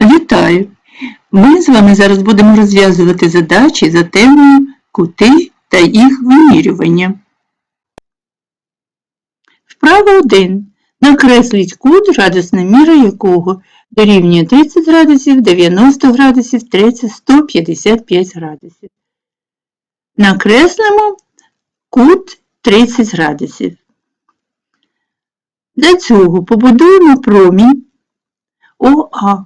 Вітаю! Ми з вами зараз будемо розв'язувати задачі за темою кути та їх вимірювання. Вправа 1. Накресліть кут, радісна міра якого дорівнює 30 градусів, 90 градусів, 30, 155 градусів. Накреслимо кут 30 градусів. Для цього побудуємо промінь ОА.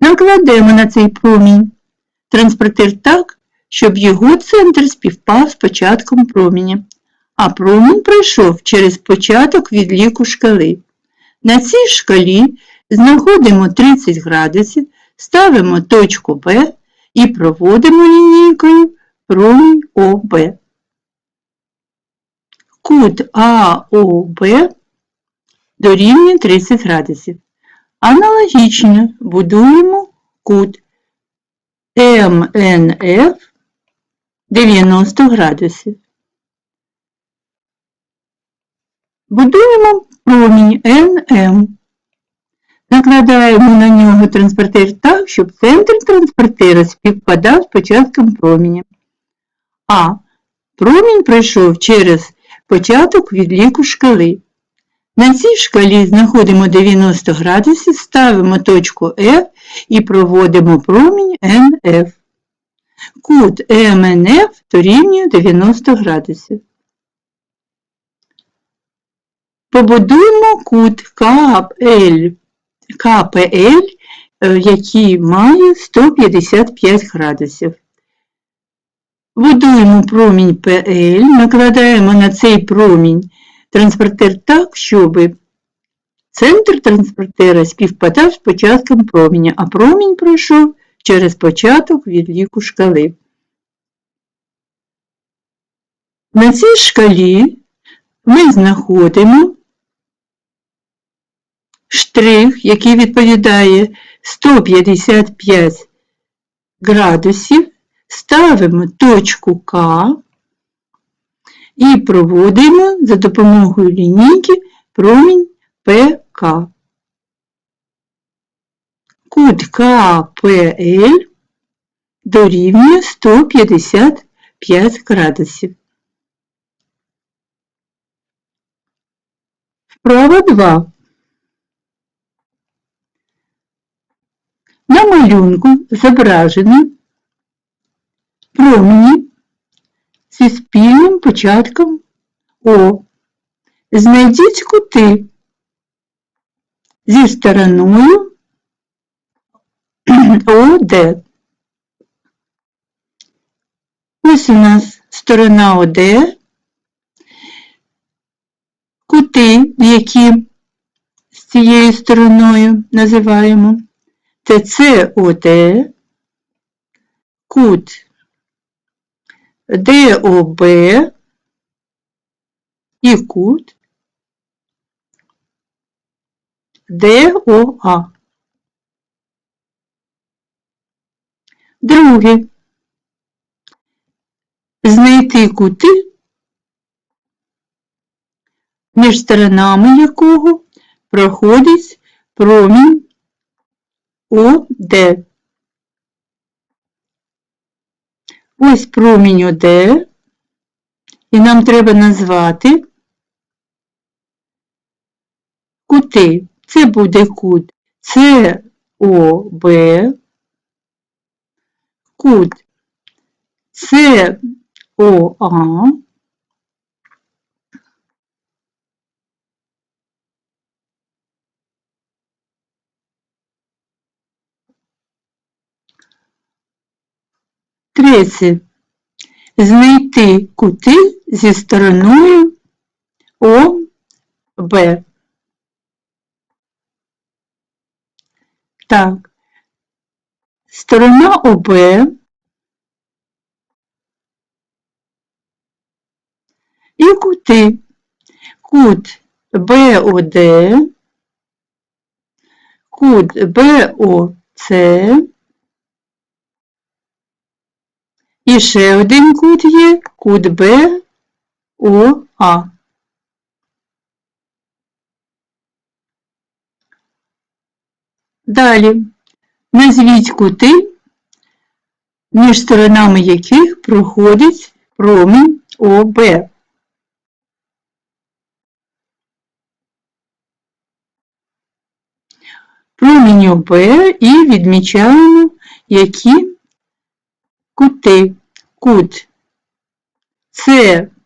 Накладемо на цей промінь транспортир так, щоб його центр співпав з початком проміня, а промінь пройшов через початок відліку шкали. На цій шкалі знаходимо 30 градусів, ставимо точку Б і проводимо лінійкою промінь ОБ. Кут АОБ дорівнює 30 градусів. Аналогічно будуємо кут МНФ 90 градусів. Будуємо промінь НМ. Накладаємо на нього транспортир так, щоб центр транспортира співпадав з початком проміня. А промінь пройшов через початок відліку шкали. На цій шкалі знаходимо 90 градусів, ставимо точку F і проводимо промінь NF. Кут МНФ дорівнює 90 градусів. Побудуємо кут КПЛ, КПЛ, е, який має 155 градусів. Будуємо промінь ПЛ, накладаємо на цей промінь транспортир так, щоб центр транспортира співпадав з початком проміня, а промінь пройшов через початок відліку шкали. На цій шкалі ми знаходимо штрих, який відповідає 155 градусів, ставимо точку К і проводимо за допомогою лінійки промінь ПК. Кут КПЛ дорівнює 155 градусів. Вправа 2. На малюнку зображено промені зі спільним початком О. Знайдіть кути зі стороною ОД. Ось у нас сторона ОД, кути, які з цією стороною називаємо. Це СОД, кут ДОБ і кут ДОА. Друге. Знайти кути, між сторонами якого проходить промінь ОД. Ось промінь ОД, і нам треба назвати кути. Це буде кут СОБ, кут СОА, Третє. Знайти кути зі стороною ОБ. Так. Сторона ОБ і кути. Кут БОД, кут БОЦ, І ще один кут є, кут Б, О, А. Далі. Назвіть кути, між сторонами яких проходить промінь ОБ. Промінь ОБ і відмічаємо, які кути. Кут СОА.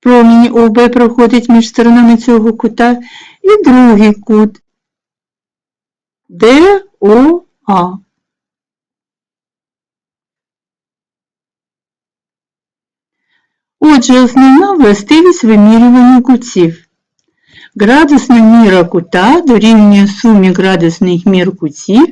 Промінь ОБ проходить між сторонами цього кута. І другий кут ДОА. Отже, основна властивість вимірювання кутів. Градусна міра кута дорівнює сумі градусних мір кутів,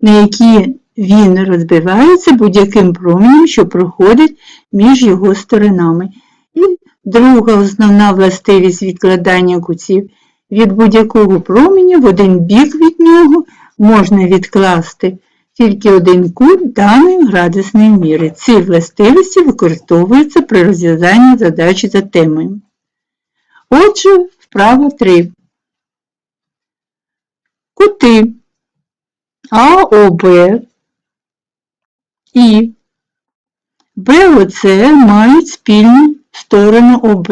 на які він розбивається будь-яким променем, що проходить між його сторонами. І друга основна властивість відкладання кутів. Від будь-якого променя в один бік від нього можна відкласти тільки один кут даної градусної міри. Ці властивості використовуються при розв'язанні задачі за темою. Отже, вправа 3. Кути АОБ і БОЦ мають спільну сторону ОБ.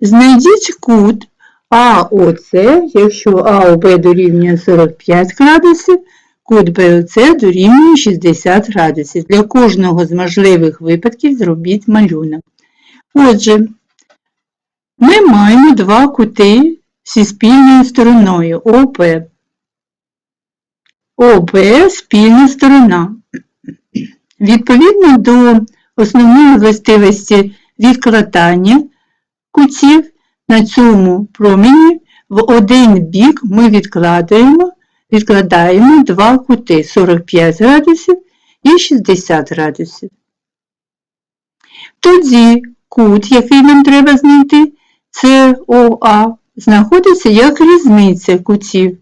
Знайдіть кут АОЦ, якщо АОБ дорівнює 45 градусів, кут БОЦ дорівнює 60 градусів. Для кожного з можливих випадків зробіть малюнок. Отже, ми маємо два кути зі спільною стороною ОП. ОБ спільна сторона. Відповідно до основної властивості відкладання кутів на цьому промені в один бік ми відкладаємо, відкладаємо два кути 45 градусів і 60 градусів. Тоді кут, який нам треба знайти, СОА, знаходиться як різниця кутів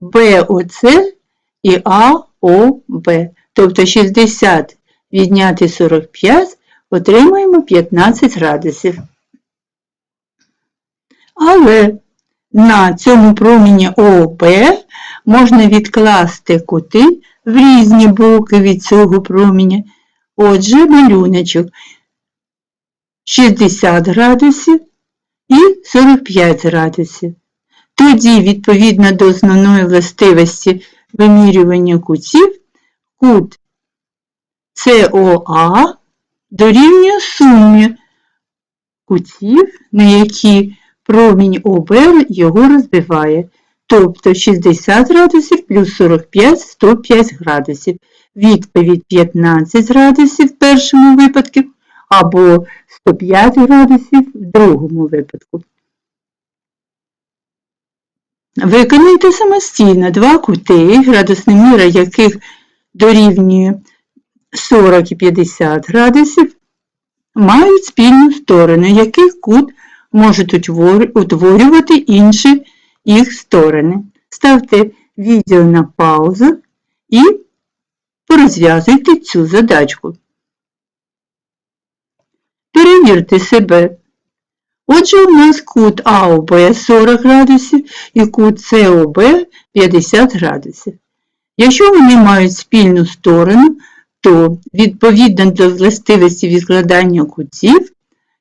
БОЦ і АОБ. Тобто 60 відняти 45 отримаємо 15 градусів. Але на цьому промені ООП можна відкласти кути в різні боки від цього променя. Отже, малюночок 60 градусів і 45 градусів. Тоді, відповідно до основної властивості вимірювання кутів, кут СОА дорівнює сумі кутів, на які промінь ОБ його розбиває, тобто 60 градусів плюс 45 105 градусів. Відповідь 15 градусів в першому випадку або 105 градусів в другому випадку. Виконайте самостійно два кути, градусна міра яких дорівнює 40 і 50 градусів, мають спільну сторону, яких кут можуть утворювати інші їх сторони. Ставте відео на паузу і порозв'язуйте цю задачку. Перевірте себе. Отже, у нас кут АОБ 40 градусів і кут СОБ 50 градусів. Якщо вони мають спільну сторону, то відповідно до властивості відкладання кутів,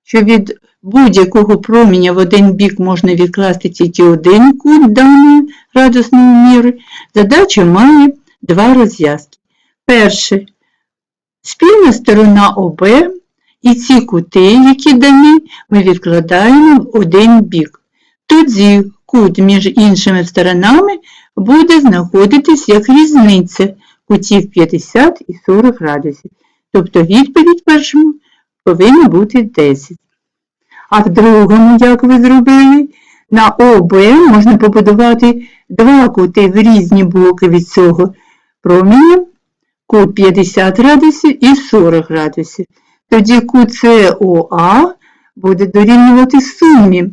що від будь-якого проміння в один бік можна відкласти тільки один кут даної градусної міри, задача має два розв'язки. Перше, спільна сторона ОБ і ці кути, які дані, ми відкладаємо в один бік. Тоді кут між іншими сторонами буде знаходитись як різниця кутів 50 і 40 градусів. Тобто відповідь першому повинна бути 10. А в другому, як ви зробили, на ОБ можна побудувати два кути в різні боки від цього проміння, кут 50 градусів і 40 градусів. Тоді кут СОА буде дорівнювати сумі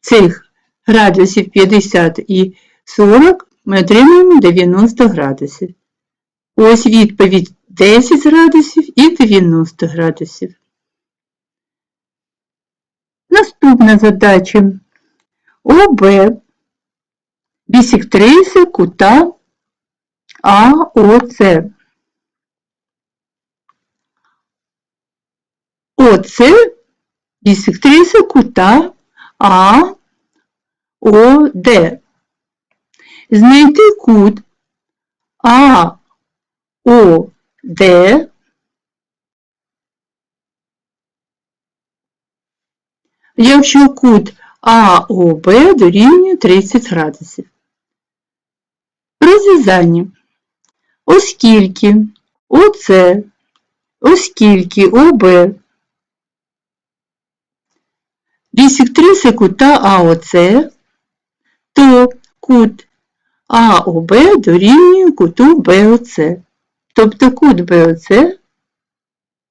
цих градусів 50 і 40, ми отримаємо 90 градусів. Ось відповідь 10 градусів і 90 градусів. Наступна задача. ОБ бісектриси кута АОЦ. ОЦ бісектриса кута АОД. Знайти кут АОД якщо кут АОБ дорівнює 30 градусів. Розв'язання. Оскільки ОЦ, оскільки ОБ бісектриси кута АОЦ, то кут АОБ дорівнює куту БОЦ. Тобто кут БОЦ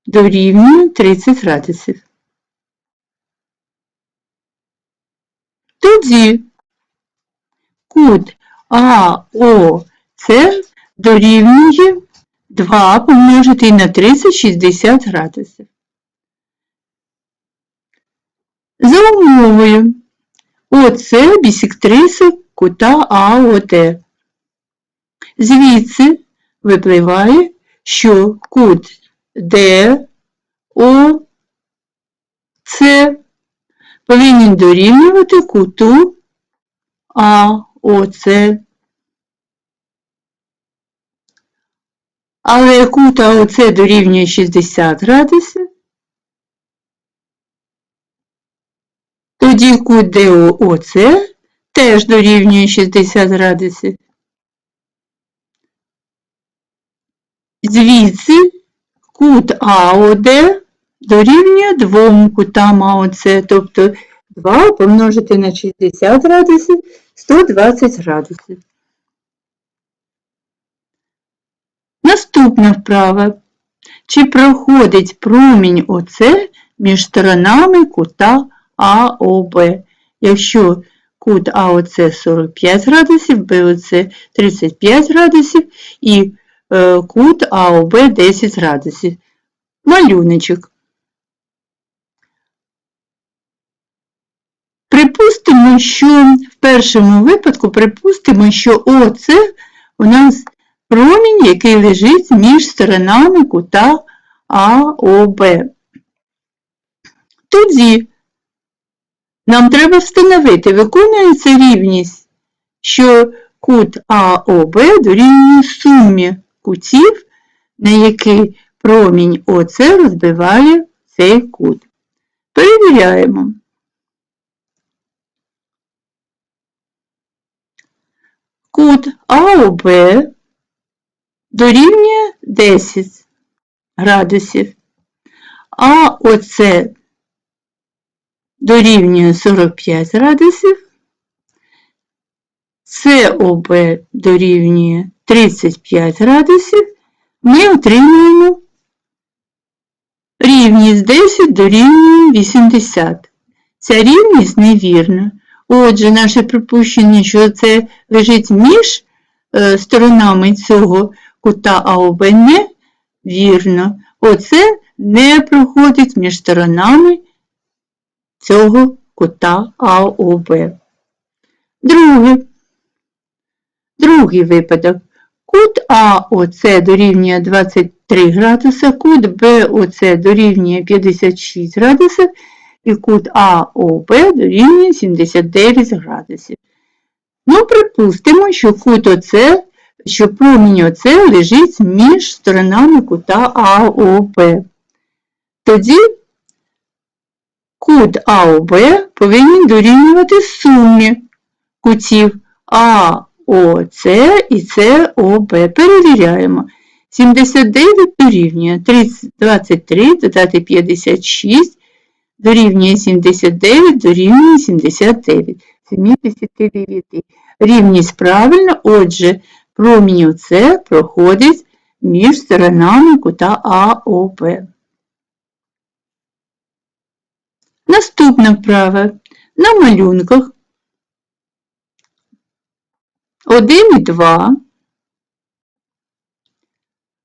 дорівнює 30 градусів. Тоді кут АОЦ дорівнює 2 помножити на 30 60 градусів. За умовою ОЦ бісектриси кута АОД. Звідси випливає, що кут ДОЦ повинен дорівнювати куту АОЦ. Але кут АОЦ дорівнює 60 градусів, тоді кут ДОЦ теж дорівнює 60 градусів. Звідси кут АОД дорівнює двом кутам АОЦ, тобто 2 помножити на 60 градусів 120 градусів. Наступна вправа. Чи проходить промінь ОЦ між сторонами кута АОБ, якщо кут АОЦ 45 градусів, БОЦ 35 градусів і е, кут АОБ 10 градусів. Малюночок. Припустимо, що в першому випадку припустимо, що ОЦ у нас промінь, який лежить між сторонами кута АОБ. Тоді нам треба встановити, виконується рівність, що кут АОБ дорівнює сумі кутів, на який промінь ОЦ розбиває цей кут. Перевіряємо. Кут АОБ дорівнює 10 градусів, а оце дорівнює 45 градусів, СОБ дорівнює 35 градусів, ми отримуємо рівність 10 дорівнює 80. Ця рівність невірна. Отже, наше припущення, що це лежить між е, сторонами цього кута АОБ не вірно. Оце не проходить між сторонами цього кута АОБ. Друге. Другий випадок. Кут АОЦ дорівнює 23 градуса, кут БОЦ дорівнює 56 градусів і кут АОБ дорівнює 79 градусів. Ну, припустимо, що кут ОЦ, що промінь ОЦ лежить між сторонами кута АОБ. Тоді кут АОБ повинен дорівнювати сумі кутів АОЦ і СОБ. Перевіряємо. 79 дорівнює 23 додати 56 дорівнює 79, дорівнює 79. 79. Рівність правильно, отже, промінь С проходить між сторонами кута АОБ. Наступна вправа. На малюнках 1 і 2.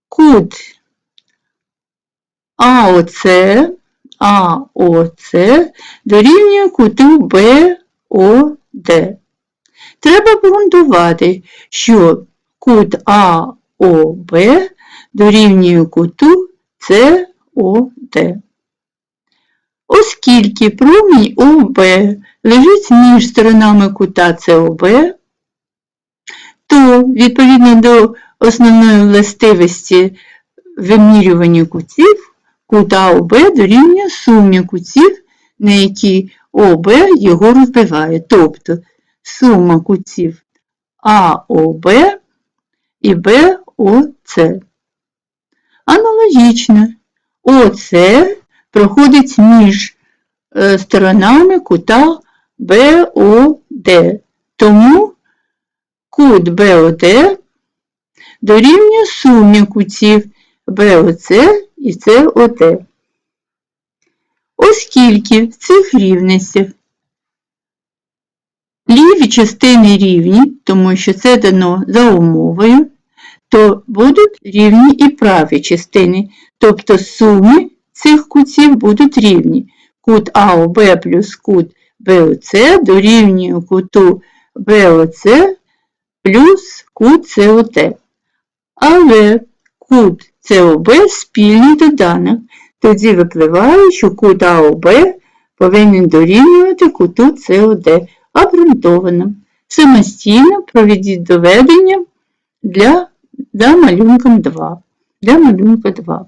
Кут АОЦ АОЦ дорівнює куту БОД. Треба обґрунтувати, що кут АОБ дорівнює куту СОД. Оскільки промінь ОБ лежить між сторонами кута СОБ, то відповідно до основної властивості вимірювання кутів, кут АОБ дорівнює сумі кутів, на які ОБ його розбиває. Тобто сума кутів АОБ і БОЦ. Аналогічно, ОЦ проходить між е, сторонами кута БОД. Тому кут БОД дорівнює сумі кутів БОЦ і СОД. Оскільки в цих рівностях ліві частини рівні, тому що це дано за умовою, то будуть рівні і праві частини, тобто суми цих кутів будуть рівні. Кут АОБ плюс кут БОЦ дорівнює куту БОЦ плюс кут СОТ. Але кут СОБ спільний доданок. Тоді випливає, що кут АОБ повинен дорівнювати куту СОД обґрунтовано. Самостійно проведіть доведення для, за малюнком 2. Для малюнка 2.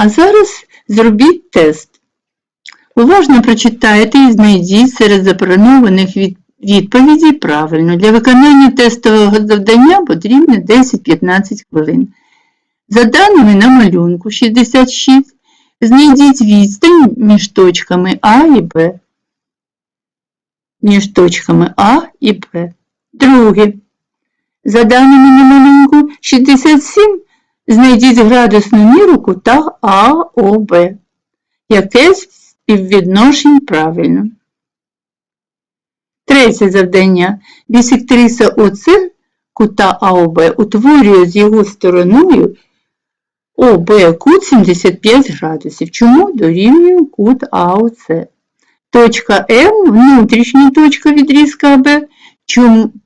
А зараз зробіть тест. Уважно прочитайте і знайдіть серед запропонованих від, відповідей правильно. Для виконання тестового завдання потрібно 10-15 хвилин. За даними на малюнку 66, знайдіть відстань між точками А і Б. Між точками А і Б. Друге. За даними на малюнку 67, знайдіть градусну міру кута АОБ. Яке співвідношень правильно. Третє завдання. Бісектриса ОЦ кута АОБ утворює з його стороною ОБ кут 75 градусів. Чому дорівнює кут АОЦ? Точка М внутрішня точка відрізка АБ,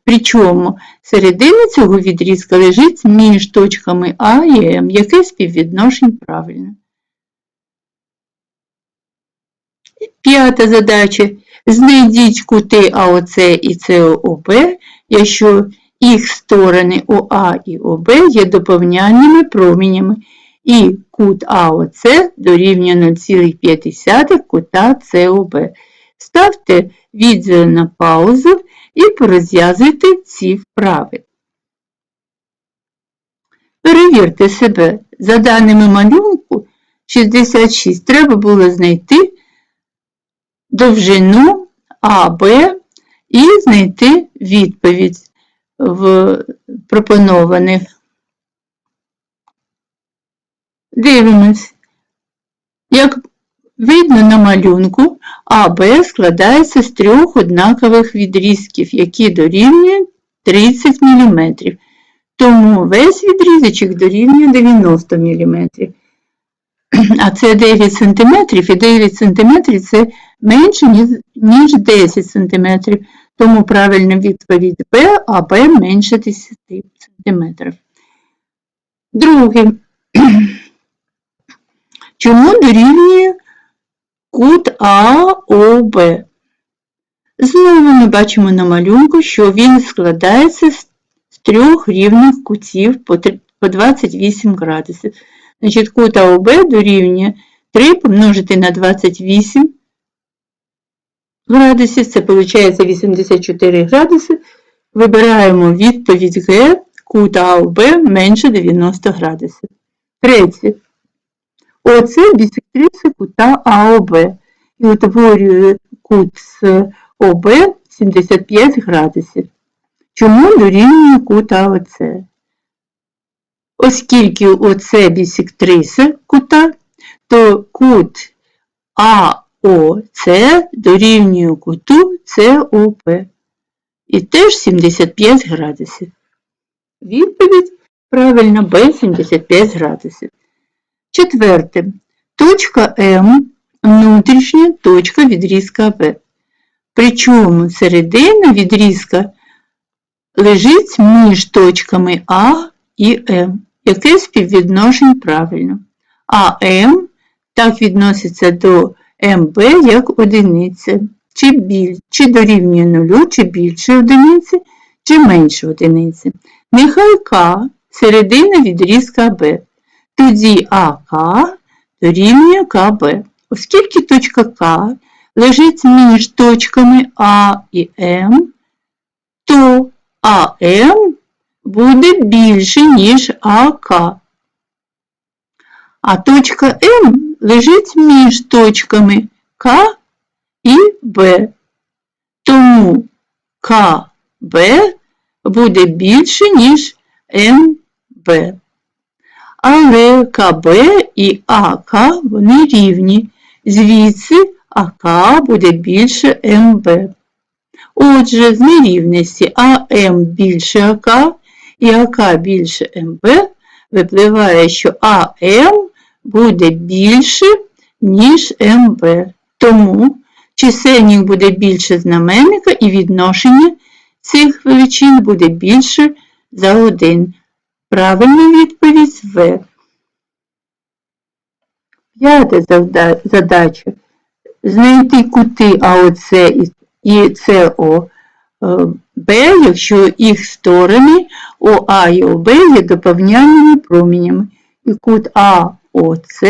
причому середина цього відрізка лежить між точками А і М, яке співвідношень правильно. П'ята задача. Знайдіть кути АОЦ і СОБ, якщо їх сторони ОА і ОБ є доповняльними промінями і кут АОЦ дорівнює 0,5 кута СОБ. Ставте відео на паузу і порозв'язуйте ці вправи. Перевірте себе. За даними малюнку 66 треба було знайти довжину АБ і знайти відповідь в пропонованих Дивимось. Як видно на малюнку, АБ складається з трьох однакових відрізків, які дорівнюють 30 мм. Тому весь відрізочок дорівнює 90 мм. А це 9 см, і 9 см це менше, ніж 10 см. Тому правильна відповідь Б, а Б менше 10 см. Друге. Чому дорівнює кут АОБ? Знову ми бачимо на малюнку, що він складається з трьох рівних кутів по 28 градусів. Значить, кут АОБ дорівнює 3 помножити на 28 градусів, це виходить 84 градуси. Вибираємо відповідь Г, кут АОБ менше 90 градусів. Третє. Оце бісектриса кута АОБ і утворює кут з ОБ 75 градусів. Чому дорівнює кут АОЦ? Оскільки оце бісектриса кута, то кут АОЦ дорівнює куту СОП. І теж 75 градусів. Відповідь правильно Б 75 градусів. Четверте. Точка М внутрішня точка відрізка Б. Причому середина відрізка лежить між точками А і М. Яке співвідношень правильно? АМ так відноситься до МБ як одиниця, чи, біль, чи дорівнює нулю, чи більше одиниці, чи менше одиниці. Нехай К середина відрізка Б. Тоді АК дорівнює КБ. Оскільки точка К лежить між точками А і М, то АМ буде більше, ніж АК. А точка М лежить між точками К і Б. Тому КБ буде більше, ніж МБ. Але КБ і АК вони рівні. Звідси АК буде більше МБ. Отже, з нерівності АМ більше АК і АК більше МБ випливає, що АМ буде більше, ніж МБ. Тому чисельник буде більше знаменника і відношення цих величин буде більше за 1. Правильна відповідь В. П'ята задача. Знайти кути АОЦ і- СО е, Б, якщо їх сторони ОА і ОБ є доповняльними променями. І кут АОЦ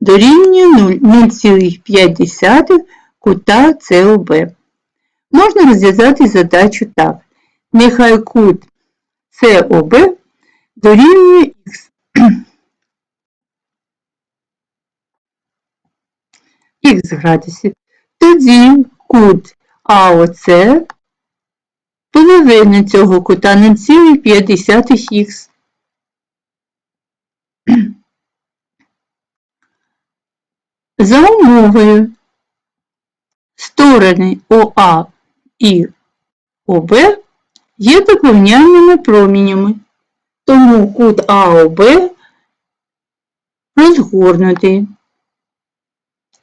дорівнює 0,5 кута СОБ. Можна розв'язати задачу так. Нехай кут СОБ дорівнює х. х градусів. Тоді кут АОЦ половина цього кута 0,5х. За умовою сторони ОА і ОБ є доповняльними промінями, тому кут АОБ розгорнутий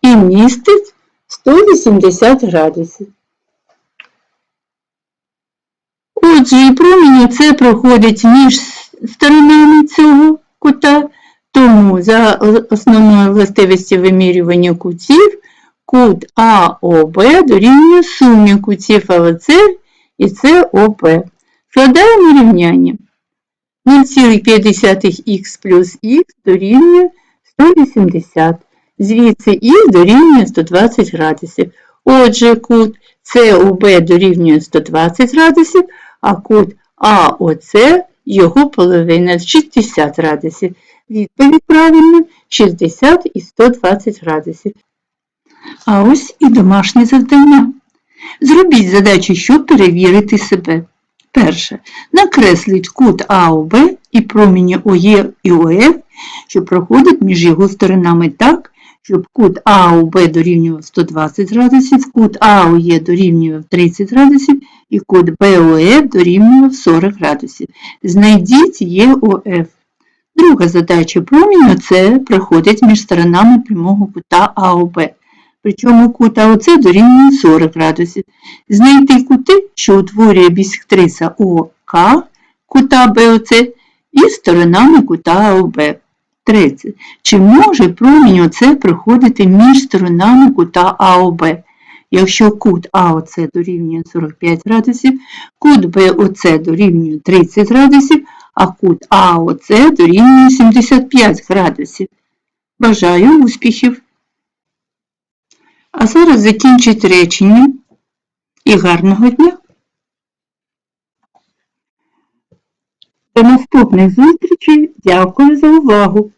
і містить 180 градусів. Отже, і промінь це проходить між сторонами цього кута, тому за основною властивістю вимірювання кутів кут АОБ дорівнює сумі кутів АОЦ і СОБ. Складаємо рівняння. 0,5х плюс х дорівнює 180. Звідси х дорівнює 120 градусів. Отже, кут СОБ дорівнює 120 градусів, а кут АОЦ його половина 60 градусів. Відповідь правильна 60 і 120 градусів. А ось і домашнє завдання. Зробіть задачу, щоб перевірити себе. Перше. Накресліть кут АОБ і проміні ОЄ і ОФ, що проходять між його сторонами так, щоб кут АОБ дорівнював 120 градусів, кут АОЄ дорівнював 30 градусів і кут БОФ дорівнював 40 градусів. Знайдіть ЄОФ. Друга задача проміню це проходить між сторонами прямого кута АОБ. Причому кут АОЦ дорівнює 40 градусів. Знайти кути, що утворює бісектриса ОК, кута БОЦ і сторонами кута АОБ. Третє. Чи може промінь ОЦ проходити між сторонами кута АОБ? Якщо кут АОЦ дорівнює 45 градусів, кут БОЦ дорівнює 30 градусів, а кут АОЦ дорівнює 75 градусів. Бажаю успіхів! А зараз закінчить речення і гарного дня! До наступних зустрічей. Дякую за увагу!